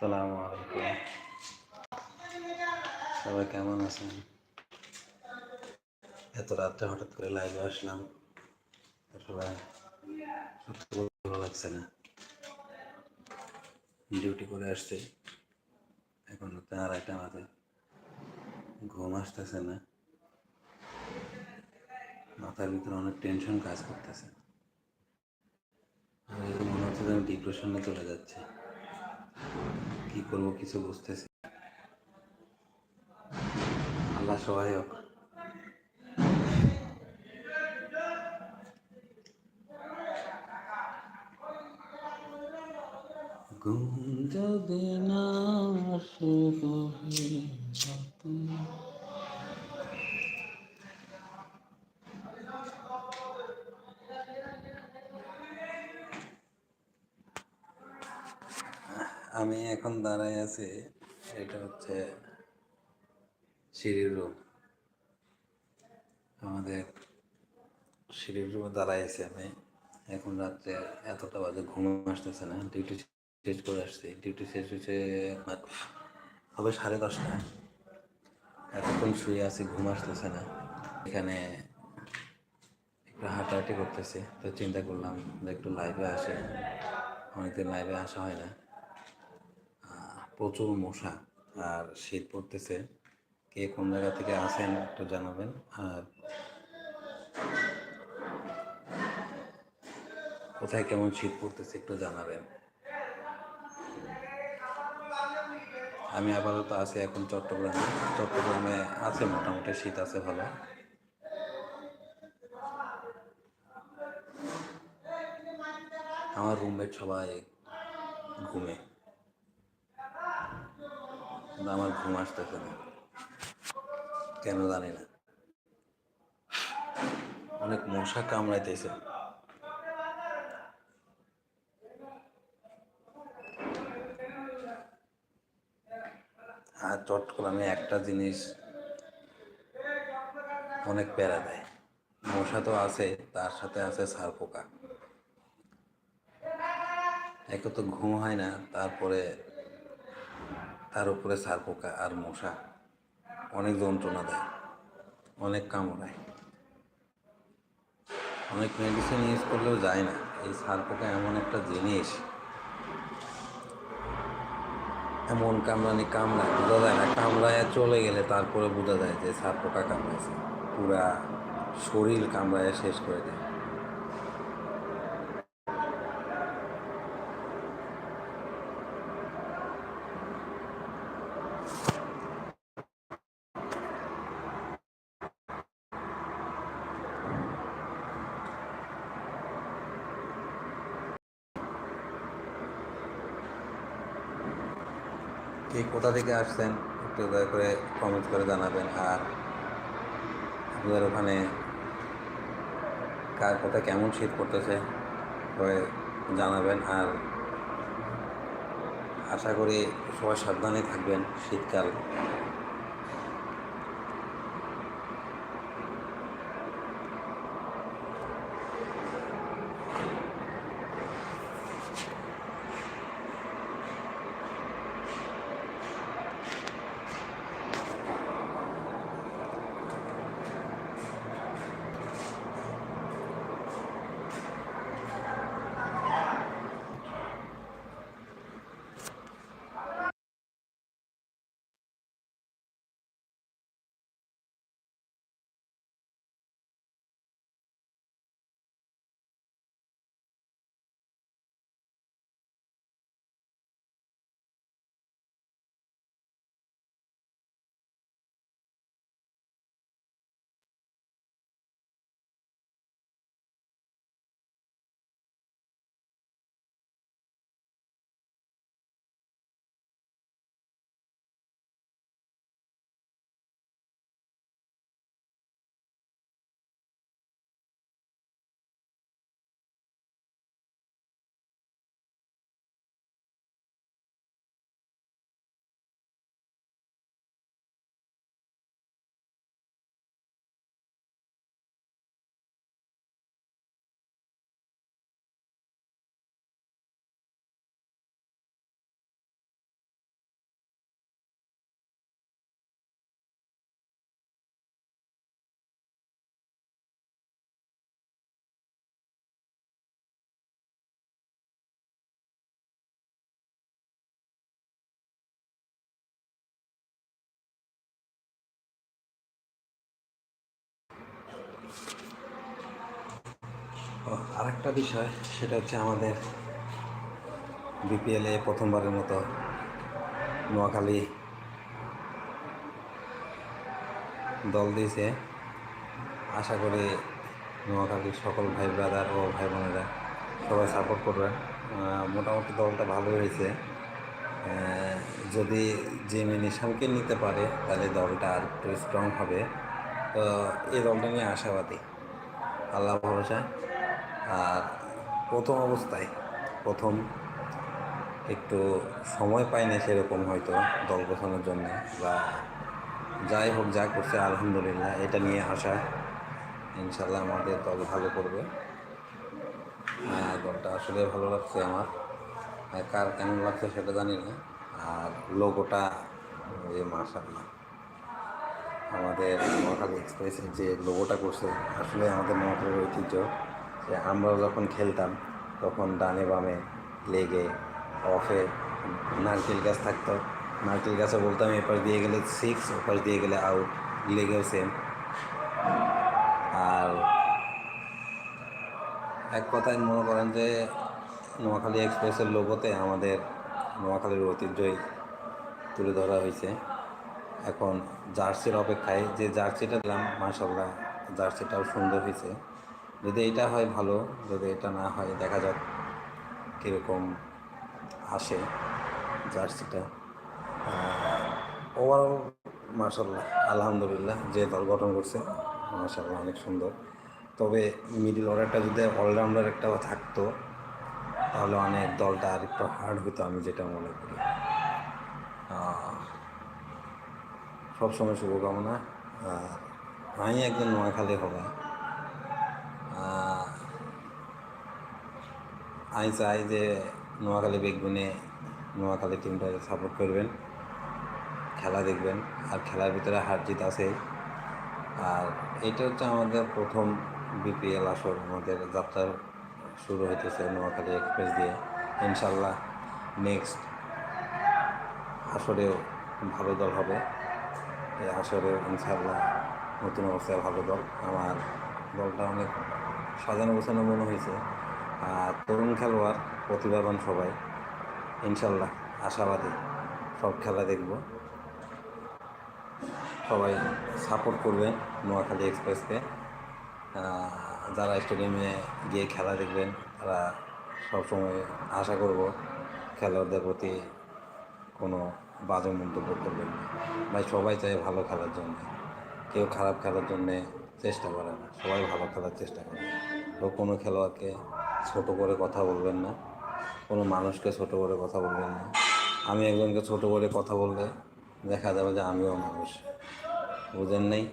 সালামু আলাইকুম। সবাই কেমন আছেন? এত রাত্রে হঠাৎ করে লাইভে আসলাম। আসলে ভালো লাগছে না। ডিউটি করে আসছে। এখন হচ্ছে আড়াইটা বাজে। ঘুম আসতেছে না। মাথার ভিতরে অনেক টেনশন কাজ করতেছে। আর মনে হচ্ছে যে আমি ডিপ্রেশনে চলে যাচ্ছে। কি করব কিছু বুঝতেছি। আল্লাহ সহায়ক ঘুম যদি না আমি এখন দাঁড়ায় আছি, এটা হচ্ছে সিঁড়ির রুম আমাদের সিঁড়ির রুমে দাঁড়ায় আছি আমি। এখন রাত্রে এতটা বাজে, ঘুম আসতেছে না। ডিউটি শেষ করে আসছি। ডিউটি শেষ হয়েছে হবে সাড়ে দশটা। এতক্ষণ শুয়ে আছি, ঘুম আসতেছে না। এখানে একটু হাঁটাহাঁটি করতেছি। তো চিন্তা করলাম যে একটু লাইভে আসে। অনেকদিন লাইভে আসা হয় না। প্রচুর মশা আর শীত পড়তেছে। কে কোন জায়গা থেকে আসেন একটু জানাবেন। আর কোথায় কেমন শীত পড়তেছে একটু জানাবেন। আমি আপাতত আছি এখন চট্টগ্রামে। চট্টগ্রামে আছে মোটামুটি, শীত আছে ভালো। আমার রুমমেট সবাই ঘুমে। আমার ঘুম আসতেছে না। কেন জানি না। অনেক মশা কামড়াইতেছে। আর চট করে আমি একটা জিনিস অনেক প্যারা দেয়। মশা তো আছে, তার সাথে আছে সার পোকা একে তো ঘুম হয় না, তারপরে তার উপরে সার পোকা আর মশা অনেক যন্ত্রণা দেয়, অনেক কামড়ায়। অনেক মেডিসিন ইউজ করলেও যায় না। এই সার পোকা এমন একটা জিনিস, এমন কামড়ানি কামড়ায়, বোঝা যায় না কামড়ায় চলে গেলে তারপরে বোঝা যায় যে সার পোকা কামড়াইছে। পুরা শরীর কামড়ায় শেষ করে দেয় কে কোথা থেকে আসছেন একটু দয়া করে কমেন্ট করে জানাবেন আর আপনাদের ওখানে কার কোথায় কেমন শীত পড়তেছে জানাবেন আর আশা করি সবাই সাবধানে থাকবেন শীতকাল। আরেকটা বিষয় সেটা হচ্ছে আমাদের বিপিএলে প্রথমবারের মতো নোয়াখালী দল দিয়েছে। আশা করি নোয়াখালীর সকল ভাই ব্রাদার ও ভাই বোনেরা সবাই সাপোর্ট করবেন আহ, মোটামুটি দলটা ভালো হয়েছে। যদি জিমি নিশামকে নিতে পারে তাহলে দলটা আর একটু স্ট্রং হবে। তো এই দলটা নিয়ে আশাবাদী। আল্লাহ ভরসা। আর প্রথম অবস্থায়, প্রথম একটু সময় পাই না সেরকম হয়তো দল গোছানোর জন্য বা যাই হোক, যা করছে, আলহামদুলিল্লাহ, এটা নিয়ে আশা। ইনশাল্লাহ আমাদের দল ভালো করবে। হ্যাঁ দলটা আসলে ভালো লাগছে আমার। কার কেমন লাগছে সেটা জানি না। আর লোগোটা, এই মাশাল্লাহ আমাদের নোয়াখালী এক্সপ্রেসের যে লোগোটা করছে, আসলে আমাদের নোয়াখালীর ঐতিহ্য যে আমরাও যখন খেলতাম, তখন ডানে বামে লেগে অফে নারকেল গাছ থাকতো। নারকেল গাছে বলতাম এপাশ দিয়ে গেলে সিক্স ওপাশ দিয়ে গেলে আউট লেগেও সেম আর এক কথায় মনে করেন যে নোয়াখালী এক্সপ্রেসের লোগোতে আমাদের নোয়াখালীর ঐতিহ্যই তুলে ধরা হয়েছে। এখন জার্সির অপেক্ষায় যে জার্সিটা দিলাম মার্শাল্লাহ জার্সিটাও সুন্দর হয়েছে। যদি এটা হয় ভালো, যদি এটা না হয়, দেখা যাক কীরকম আসে জার্সিটা। ওভারঅল মার্শাল্লাহ আলহামদুলিল্লাহ যে দল গঠন করছে মার্শাল্লাহ অনেক সুন্দর। তবে মিডিল অর্ডারটা যদি অলরাউন্ডার একটা থাকতো, তাহলে অনেক দলটা আর একটু হার্ড হতো আমি যেটা মনে করি। সবসময় শুভকামনা। আর আমি একজন নোয়াখালী হবা। আমি চাই যে নোয়াখালী বেগুনে নোয়াখালী টিমটা সাপোর্ট করবেন, খেলা দেখবেন, আর খেলার ভিতরে হার জিত আছে আর এটা হচ্ছে আমাদের প্রথম বিপিএল আসর, আমাদের যাত্রা শুরু হইতেছে নোয়াখালী এক্সপ্রেস দিয়ে। ইনশাল্লাহ নেক্সট আসরেও ভালো দল হবে। এই আসরেও ইনশাল্লাহ নতুন অবস্থায় ভালো দল। আমার দলটা অনেক সাজানো গোছানো মনে হয়েছে। আর তরুণ খেলোয়াড়, প্রতিভাবান সবাই। ইনশাল্লাহ আশাবাদী সব খেলা দেখব। সবাই সাপোর্ট করবেন নোয়াখালী এক্সপ্রেসকে। যারা স্টেডিয়ামে গিয়ে খেলা দেখবেন, তারা সবসময় আশা করব খেলোয়াড়দের প্রতি কোনো বাজে মন্তব্য করবেন ভাই, সবাই চায় ভালো খেলার জন্য। কেউ খারাপ খেলার জন্যে চেষ্টা করে না। সবাই ভালো খেলার চেষ্টা করে। তো কোনো খেলোয়াড়কে ছোট করে কথা বলবেন না। কোনো মানুষকে ছোট করে কথা বলবেন না। আমি একজনকে ছোট করে কথা বললে দেখা যাবে যে আমিও মানুষ। বুঝেন নেই?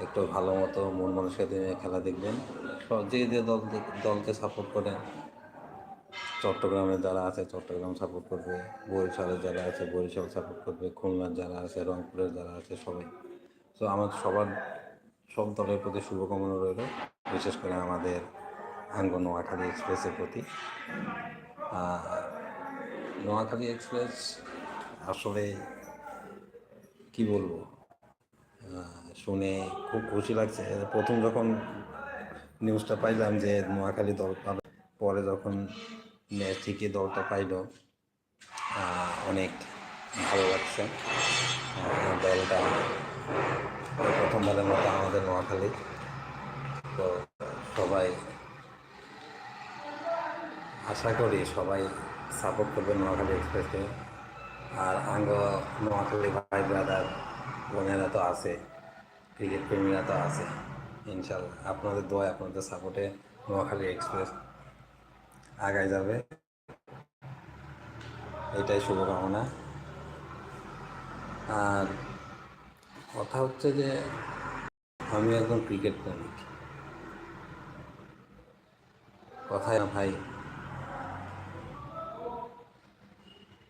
একটু ভালো মতো মন মানুষকে দিয়ে খেলা দেখবেন। যে যে দল দলকে সাপোর্ট করেন চট্টগ্রামে যারা আছে, চট্টগ্রাম সাপোর্ট করবে, বরিশালের যারা আছে, বরিশাল সাপোর্ট করবে, খুলনার যারা আছে, রংপুরের যারা আছে, সবাই। তো আমার সবার, সব দলের প্রতি শুভকামনা রইল, বিশেষ করে আমাদের আঙ্গ নোয়াখালী এক্সপ্রেসের প্রতি। নোয়াখালী এক্সপ্রেস আসলে কি বলব? শুনে খুব খুশি লাগছে। প্রথম যখন নিউজটা পাইলাম যে নোয়াখালী দল পরে যখন ম্যাচ থেকে দলটা পাইল। অনেক ভালো লাগছে। দলটা প্রথমবারের মতো আমাদের নোয়াখালী। তো সবাই আশা করি সবাই সাপোর্ট করবে নোয়াখালী এক্সপ্রেসকে। আর আঙ্গ নোয়াখালী ভাই ব্রাদার বোনেরা তো আছে, ক্রিকেট প্রেমীরা তো আছে। ইনশাল্লাহ, আপনাদের দোয়া, আপনাদের সাপোর্টে নোয়াখালী এক্সপ্রেস আগায় যাবে। এটাই শুভকামনা। আর কথা হচ্ছে যে, আমি একজন ক্রিকেট প্রেমিক। কথায় না ভাই।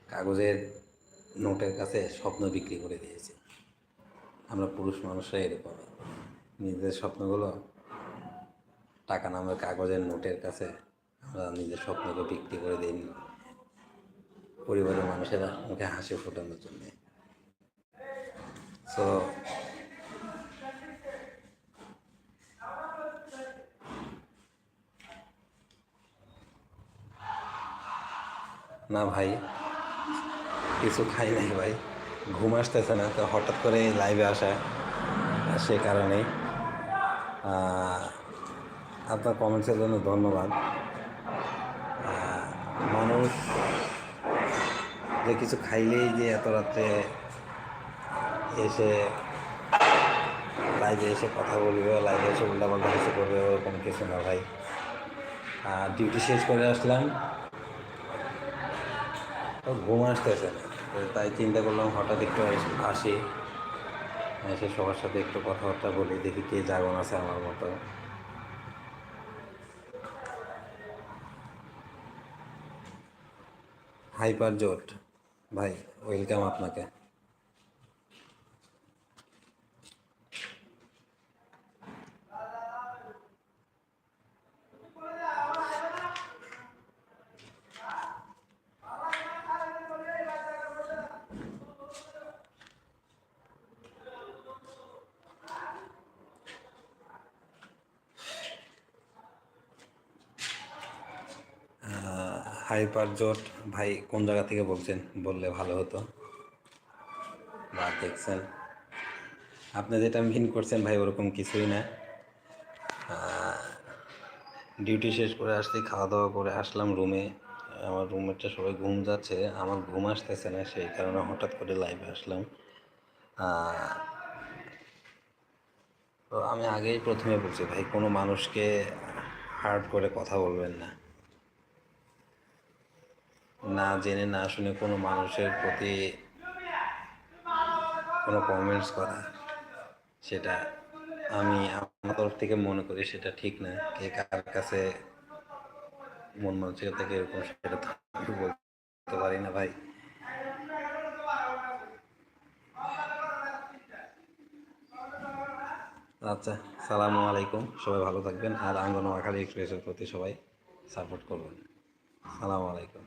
কাগজের নোটের কাছে স্বপ্ন বিক্রি করে দিয়েছে। আমরা পুরুষ মানুষরা এরকম। নিজেদের স্বপ্নগুলো টাকা নামের কাগজের নোটের কাছে নিজের স্বপ্নকে বিক্রি করে দিন পরিবারের মানুষেরা মুখে হাসি ফোটানোর জন্যে। তো না ভাই, কিছু খাই নাই ভাই। ঘুম আসতেছে না, তো হঠাৎ করে লাইভে আসা, সে কারণে আপনার কমেন্টসের জন্য ধন্যবাদ। মানুষ যে কিছু খাইলেই যে এত রাত্রে এসে লাইভে এসে কথা বলবে লাইভে এসে উল্টাপাল্টা কিছু করবে, ওরকম কিছু না ভাই। আর ডিউটি শেষ করে আসলাম। ঘুম আসতেছে তাই চিন্তা করলাম হঠাৎ একটু আসি এসে সবার সাথে একটু কথাবার্তা বলি, দেখি কে জাগন আছে আমার মতো। হাইপার জোট ভাই ওয়েলকাম আপনাকে হাইপার জোট ভাই কোন জায়গা থেকে বলছেন? বললে ভালো হতো। বা দেখছেন। আপনি যেটা মিন করছেন ভাই ওরকম কিছুই না। ডিউটি শেষ করে আসছি খাওয়া দাওয়া করে আসলাম রুমে আমার রুমেরটা সবাই ঘুম যাচ্ছে, আমার ঘুম আসতেছে না, সেই কারণে হঠাৎ করে লাইভে আসলাম। তো আমি আগেই প্রথমে বলছি, ভাই কোনো মানুষকে হার্ড করে কথা বলবেন না। না জেনে না শুনে কোনো মানুষের প্রতি কোনো কমেন্টস করা, সেটা আমি আমার তরফ থেকে মনে করি সেটা ঠিক না। কে কার কাছে মন মানসিকতা থেকে এরকম সেটা বলতে পারি না ভাই। আচ্ছা সালামু আলাইকুম, সবাই ভালো থাকবেন। আর আঙ্গন নোয়াখালী এক্সপ্রেসের প্রতি সবাই সাপোর্ট করবেন। সালামু আলাইকুম।